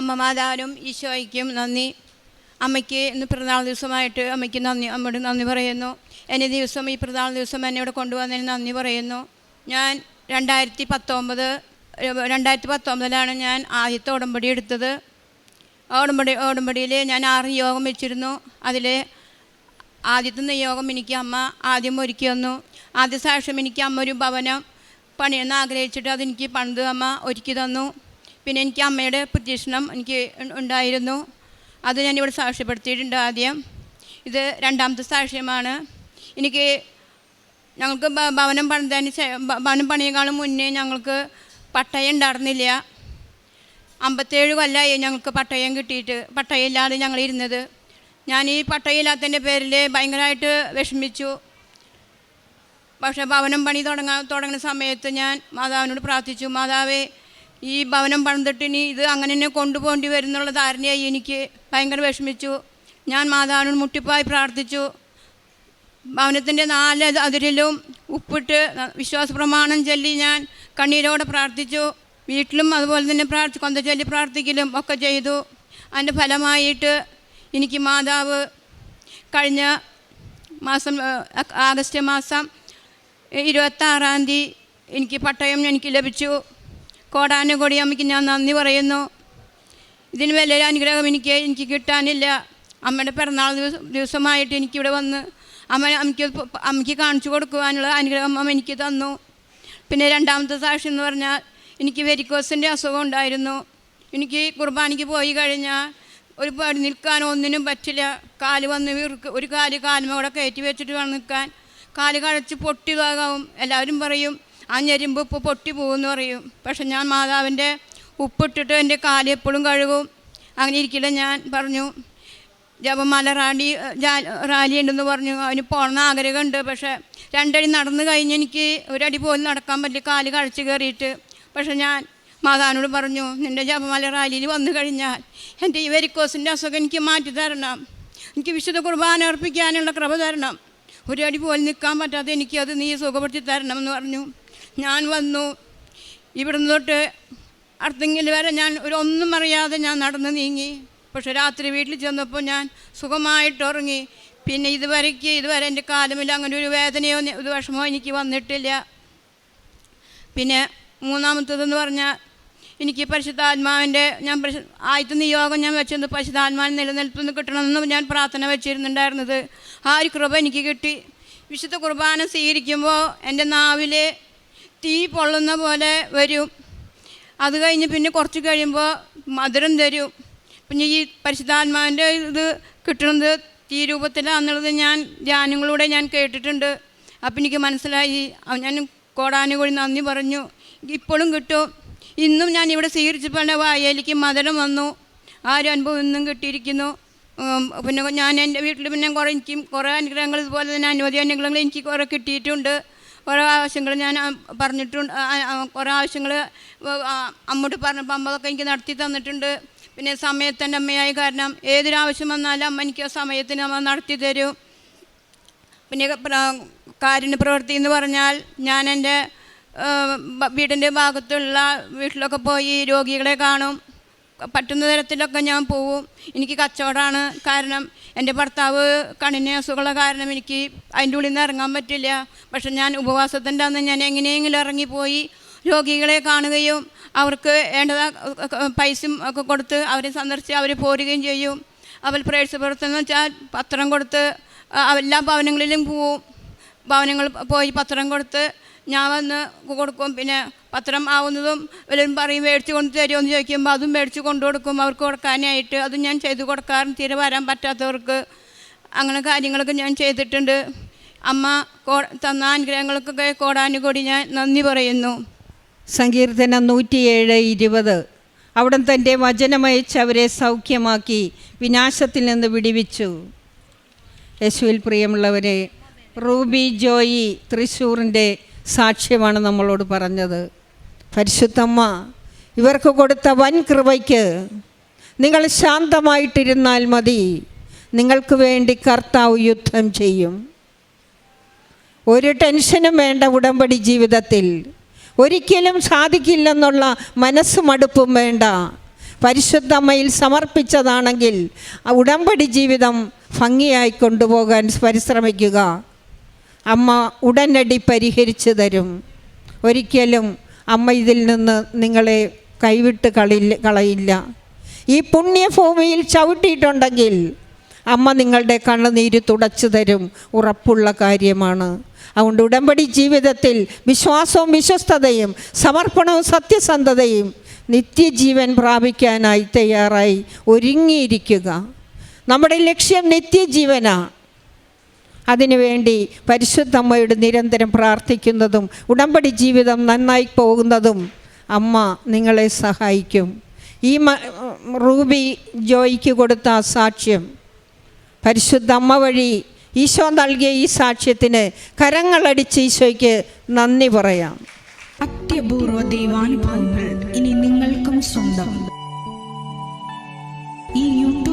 അമ്മ ഈശോയ്ക്കും നന്ദി. അമ്മയ്ക്ക് ഇന്ന് പിറന്നാൾ ദിവസമായിട്ട് അമ്മയ്ക്ക് നന്ദി. അമ്മയോട് നന്ദി പറയുന്നു. എന്നെ ദിവസം ഈ പിറന്നാൾ ദിവസം എന്നെ ഇവിടെ കൊണ്ടുവന്നതിന് നന്ദി പറയുന്നു. ഞാൻ രണ്ടായിരത്തി പത്തൊമ്പത് രണ്ടായിരത്തി പത്തൊമ്പതിലാണ് ഞാൻ ആദ്യത്തെ ഉടമ്പടി എടുത്തത്. ഉടമ്പടി ഉടമ്പടിയിൽ ഞാൻ ആറ് യോഗം വെച്ചിരുന്നു. അതിൽ ആദ്യത്തെ നിയോഗം എനിക്ക് അമ്മ ആദ്യം ഒരുക്കി വന്നു ആദ്യ സാക്ഷ്യം എനിക്ക് അമ്മ ഒരു ഭവനം പണിയെന്ന് ആഗ്രഹിച്ചിട്ട് അതെനിക്ക് പണിത് അമ്മ ഒരുക്കി തന്നു. പിന്നെ എനിക്ക് അമ്മയുടെ പ്രതീക്ഷണം എനിക്ക് ഉണ്ടായിരുന്നു. അത് ഞാനിവിടെ സാക്ഷ്യപ്പെടുത്തിയിട്ടുണ്ട് ആദ്യം. ഇത് രണ്ടാമത്തെ സാക്ഷ്യമാണ്. എനിക്ക് ഞങ്ങൾക്ക് ഭവനം പണിതതിന് ഭവനം പണിയേക്കാളും മുന്നേ ഞങ്ങൾക്ക് പട്ടയം ഉണ്ടായിരുന്നില്ല. അമ്പത്തേഴ് കൊല്ലമായി ഞങ്ങൾക്ക് പട്ടയം കിട്ടിയിട്ട് പട്ടയം ഇല്ലാതെ ഞങ്ങൾ ഇരുന്നത്. ഞാൻ ഈ പട്ടയം ഇല്ലാത്തതിന്റെ പേരിൽ ഭയങ്കരമായിട്ട് വിഷമിച്ചു. പക്ഷേ ഭവനം പണി തുടങ്ങാൻ തുടങ്ങുന്ന സമയത്ത് ഞാൻ മാതാവിനോട് പ്രാർത്ഥിച്ചു മാതാവേ ഈ ഭവനം പണിതിട്ട് ഇനി ഇത് അങ്ങനെ തന്നെ കൊണ്ടുപോകേണ്ടി വരുന്നുള്ള ധാരണയായി എനിക്ക് ഭയങ്കര വിഷമിച്ചു. ഞാൻ മാതാവിനോട് മുട്ടിപ്പായി പ്രാർത്ഥിച്ചു. ഭവനത്തിന്റെ നാല് അതിരിലും ഉപ്പിട്ട് വിശ്വാസ പ്രമാണം ചൊല്ലി ഞാൻ കണ്ണീരോടെ പ്രാർത്ഥിച്ചു. വീട്ടിലും അതുപോലെ തന്നെ പ്രാർത്ഥി കൊന്ത ചൊല്ലി പ്രാർത്ഥിക്കലും ഒക്കെ ചെയ്തു. അതിന്റെ ഫലമായിട്ട് എനിക്ക് മാതാവ് കഴിഞ്ഞ മാസം ആഗസ്റ്റ് മാസം ഇരുപത്താറാം തീയതി എനിക്ക് പട്ടയം എനിക്ക് ലഭിച്ചു. കോടാനുകോടി അമ്മയ്ക്ക് ഞാൻ നന്ദി പറയുന്നു. ഇതിന് വലിയൊരു അനുഗ്രഹം എനിക്ക് എനിക്ക് കിട്ടാനില്ല. അമ്മയുടെ പിറന്നാൾ ദിവസം ദിവസമായിട്ട് എനിക്കിവിടെ വന്ന് അമ്മ അമ്മയ്ക്ക് അമ്മയ്ക്ക് കാണിച്ചു കൊടുക്കുവാനുള്ള അനുഗ്രഹം അമ്മ എനിക്ക് തന്നു. പിന്നെ രണ്ടാമത്തെ സാക്ഷി എന്ന് പറഞ്ഞാൽ എനിക്ക് വെരിക്കോസിന്റെ അസുഖം ഉണ്ടായിരുന്നു. എനിക്ക് കുർബാനയ്ക്ക് പോയി കഴിഞ്ഞാൽ ഒരു പാടി നിൽക്കാൻ ഒന്നിനും പറ്റില്ല. കാൽ വന്ന് വീർക്ക് ഒരു കാൽ കാലുമ കൂടെ കയറ്റി വെച്ചിട്ട് വേണം നിൽക്കാൻ. കാൽ കഴച്ച് പൊട്ടിയതാകാവും എല്ലാവരും പറയും ആ ഞെരുമ്പ് ഉപ്പ് പൊട്ടി പോകുമെന്ന് പറയും. പക്ഷെ ഞാൻ മാതാവിന്റെ ഉപ്പിട്ടിട്ട് എന്റെ കാൽ എപ്പോഴും കഴുകും. അങ്ങനെ ഇരിക്കില്ല ഞാൻ പറഞ്ഞു. ജപമാല റാലി റാലി ഉണ്ടെന്ന് പറഞ്ഞു. അവന് പോകണമെന്ന് ആഗ്രഹമുണ്ട്. പക്ഷേ രണ്ടടി നടന്നു കഴിഞ്ഞ് എനിക്ക് ഒരടി പോലും നടക്കാൻ പറ്റില്ല. കാൽ കഴിച്ച് കയറിയിട്ട്. പക്ഷെ ഞാൻ മാതാവിനോട് പറഞ്ഞു നിന്റെ ജപമാല റാലിയിൽ വന്നു കഴിഞ്ഞാൽ എന്റെ ഈ വെരിക്കോസിന്റെ അസുഖം എനിക്ക് മാറ്റി തരണം. എനിക്ക് വിശുദ്ധ കുർബാന അർപ്പിക്കാനുള്ള കൃപ തരണം. ഒരടി പോലും നിൽക്കാൻ പറ്റാതെ എനിക്കത് നീ സുഖപ്പെടുത്തി തരണം എന്ന് പറഞ്ഞു. ഞാൻ വന്നു. ഇവിടുന്ന് തൊട്ട് അർത്തിങ്ങിൽ വരെ ഞാൻ ഒരു ഒന്നും അറിയാതെ ഞാൻ നടന്ന് നീങ്ങി. പക്ഷെ രാത്രി വീട്ടിൽ ചെന്നപ്പോൾ ഞാൻ സുഖമായിട്ട് ഉറങ്ങി. പിന്നെ ഇതുവരയ്ക്ക് ഇതുവരെ എന്റെ കാലമില്ല അങ്ങനെ ഒരു വേദനയോ ഒരു വിഷമോ എനിക്ക് വന്നിട്ടില്ല. പിന്നെ മൂന്നാമത്തതെന്ന് പറഞ്ഞാൽ എനിക്ക് പരിശുദ്ധാത്മാവിന്റെ ഞാൻ പരിശു ആദ്യത്തെ നിയോഗം ഞാൻ വെച്ചത് പരിശുദ്ധാത്മാവിന് നിലനിൽപ്പെന്ന് കിട്ടണമെന്ന് ഞാൻ പ്രാർത്ഥന വെച്ചിരുന്നുണ്ടായിരുന്നത്. ആ ഒരു കൃപ എനിക്ക് കിട്ടി. വിശുദ്ധ കുർബാന സ്വീകരിക്കുമ്പോൾ എന്റെ നാവിൽ തീ പൊള്ളുന്ന പോലെ വരും. അത് കഴിഞ്ഞ് പിന്നെ കുറച്ച് കഴിയുമ്പോൾ മധുരം തരും. പിന്നെ ഈ പരിശുദ്ധാത്മാവിന്റെ ഇത് കിട്ടുന്നത് തീ രൂപത്തിലാണെന്നുള്ളത് ഞാൻ ധ്യാനങ്ങളിലൂടെ ഞാൻ കേട്ടിട്ടുണ്ട്. അപ്പം എനിക്ക് മനസ്സിലായി. ഞാൻ കോടാനുകൂടി നന്ദി പറഞ്ഞു. ഇപ്പോഴും കിട്ടും. ഇന്നും ഞാൻ ഇവിടെ സ്വീകരിച്ചപ്പോൾ വായലിക്ക് മധുരം വന്നു. ആ ഒരു അനുഭവം ഇന്നും കിട്ടിയിരിക്കുന്നു. പിന്നെ ഞാൻ എന്റെ വീട്ടിൽ പിന്നെ കുറേ എനിക്കും കുറേ അനുഗ്രഹങ്ങൾ ഇതുപോലെ തന്നെ അനുമതി അനുഗ്രഹങ്ങൾ എനിക്ക് കുറേ കിട്ടിയിട്ടുണ്ട്. കുറേ ആവശ്യങ്ങൾ ഞാൻ പറഞ്ഞിട്ടുണ്ട് കുറേ ആവശ്യങ്ങൾ അമ്മോട്ട് പറഞ്ഞപ്പോൾ അമ്മതൊക്കെ എനിക്ക് നടത്തി തന്നിട്ടുണ്ട്. പിന്നെ സമയത്തിന്റെ അമ്മയായി കാരണം ഏതൊരാവശ്യം വന്നാലും അമ്മ എനിക്ക് സമയത്തിന് അമ്മ നടത്തി തരും. പിന്നെ കാരുണ്യ പ്രവൃത്തി എന്ന് പറഞ്ഞാൽ ഞാൻ എന്റെ വീടിന്റെ ഭാഗത്തുള്ള വീട്ടിലൊക്കെ പോയി രോഗികളെ കാണും. പറ്റുന്ന തരത്തിലൊക്കെ ഞാൻ പോവും. എനിക്ക് കച്ചവടമാണ് കാരണം എന്റെ ഭർത്താവ് കണ്ണിന് അസുഖമുള്ള കാരണം എനിക്ക് അതിന്റെ ഉള്ളിൽ നിന്ന് ഇറങ്ങാൻ പറ്റില്ല. പക്ഷെ ഞാൻ ഉപവാസത്തിന്റെ അന്ന് ഞാൻ എങ്ങനെയെങ്കിലും ഇറങ്ങിപ്പോയി രോഗികളെ കാണുകയും അവർക്ക് വേണ്ടത് പൈസയും ഒക്കെ കൊടുത്ത് അവരെ സന്ദർശിച്ച് അവർ പോരുകയും ചെയ്യും. അവർ പ്രേക്ഷ പ്രവർത്തനം വെച്ചാൽ പത്രം കൊടുത്ത് എല്ലാ ഭവനങ്ങളിലും പോവും. ഭവനങ്ങൾ പോയി പത്രം കൊടുത്ത് ഞാൻ വന്ന് കൊടുക്കും. പിന്നെ പത്രം ആവുന്നതും വല്ലതും പറയും മേടിച്ച് കൊണ്ട് തരുമോ എന്ന് ചോദിക്കുമ്പോൾ അതും മേടിച്ച് കൊണ്ടു കൊടുക്കും. അവർക്ക് കൊടുക്കാനായിട്ട് അതും ഞാൻ ചെയ്ത് കൊടുക്കാറും തീരെ വരാൻ പറ്റാത്തവർക്ക് അങ്ങനെ കാര്യങ്ങളൊക്കെ ഞാൻ ചെയ്തിട്ടുണ്ട്. അമ്മ തന്ന അനുഗ്രഹങ്ങൾക്കൊക്കെ കോടാനുകൂടി ഞാൻ നന്ദി പറയുന്നു. സങ്കീർത്തനം നൂറ്റിയേഴ് ഇരുപത്. അവിടെ തന്റെ വചനമയച്ച് അവരെ സൗഖ്യമാക്കി വിനാശത്തിൽ നിന്ന് വിടിവിച്ചു. യേശുവിൽ പ്രിയമുള്ളവരെ റൂബി ജോയി തൃശ്ശൂറിന്റെ സാക്ഷ്യമാണ് നമ്മളോട് പറഞ്ഞത്. പരിശുദ്ധമ്മ ഇവർക്ക് കൊടുത്ത വൻ കൃപയ്ക്ക് നിങ്ങൾ ശാന്തമായിട്ടിരുന്നാൽ മതി. നിങ്ങൾക്ക് വേണ്ടി കർത്താവ് യുദ്ധം ചെയ്യും. ഒരു ടെൻഷനും വേണ്ട ഉടമ്പടി ജീവിതത്തിൽ. ഒരിക്കലും സാധിക്കില്ലെന്നുള്ള മനസ്സ് മടുപ്പും വേണ്ട. പരിശുദ്ധമ്മയിൽ സമർപ്പിച്ചതാണെങ്കിൽ ആ ഉടമ്പടി ജീവിതം ഭംഗിയായി കൊണ്ടുപോകാൻ പരിശ്രമിക്കുക. അമ്മ ഉടനടി പരിഹരിച്ചു തരും. ഒരിക്കലും അമ്മ ഇതിൽ നിന്ന് നിങ്ങളെ കൈവിട്ട് കളില്ല കളയില്ല. ഈ പുണ്യഭൂമിയിൽ ചവിട്ടിയിട്ടുണ്ടെങ്കിൽ അമ്മ നിങ്ങളുടെ കണ്ണുനീര് തുടച്ചു തരും. ഉറപ്പുള്ള കാര്യമാണ്. അതുകൊണ്ട് ഉടമ്പടി ജീവിതത്തിൽ വിശ്വാസവും വിശ്വസ്തതയും സമർപ്പണവും സത്യസന്ധതയും നിത്യജീവൻ പ്രാപിക്കാനായി തയ്യാറായി ഒരുങ്ങിയിരിക്കുക. നമ്മുടെ ലക്ഷ്യം നിത്യജീവനാണ് അതിനുവേണ്ടി പരിശുദ്ധമ്മയോട് നിരന്തരം പ്രാർത്ഥിക്കുന്നതും ഉടമ്പടി ജീവിതം നന്നായി പോകുന്നതും അമ്മ നിങ്ങളെ സഹായിക്കും. ഈ റൂബി ജോയിക്ക് കൊടുത്ത സാക്ഷ്യം പരിശുദ്ധ അമ്മ വഴി ഈശോ നൽകിയ ഈ സാക്ഷ്യത്തിന് കരങ്ങളടിച്ച് ഈശോയ്ക്ക് നന്ദി പറയാം. അത്യപൂർവ ദൈവാനുഭവങ്ങൾ ഇനി നിങ്ങൾക്കും സ്വന്തം.